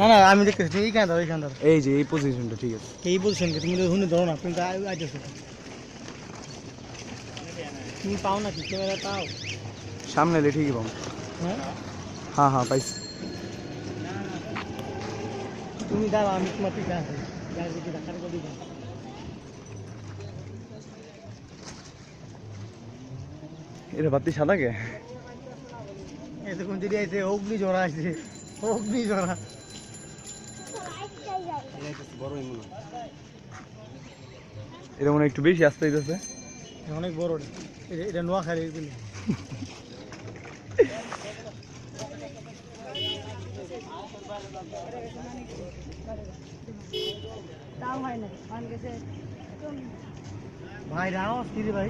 না না আমি দেখতেছি এইখানে দাও এইখানে দাও এই যে এই পজিশনটা ঠিক আছে। এই বলছেন তুমি শুনে ধরো না তুমি আইতেছো। তুমি পাও নাকি? ক্যামেরা পাও? সামনে এলে ঠিকই পাবো। হ্যাঁ? হ্যাঁ হ্যাঁ পাইছি। তুমি দাঁড়াও আমি তোমার পিঠে আছি এটা বাতি সাদা কে? এতক্ষণ যদি আইছে অগ্নি জ্বরা আছে অগ্নি জ্বরা এটা মনে একটু বেশি আসতে হইতেছে। অনেক বড় এটা। এটা- এটা নোয়াখালী ভাই রাও কি রে ভাই।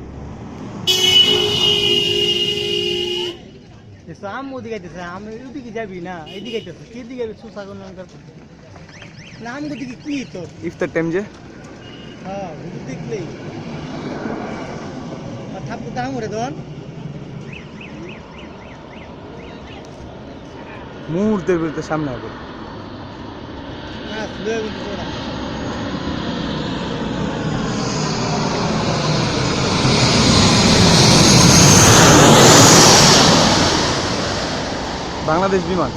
আম ওদিকে আমি ওদিকে যাবি না এদিকে যাবি সুসাগর নাম কি ইফতার টাইম যে? হ্যাঁ ভিডিও দেখলেই। আর ঠাকুর দাম ওরে দন মুহূর্তের বিরুদ্ধে সামনে হবে। হ্যাঁ বাংলাদেশ বিমান।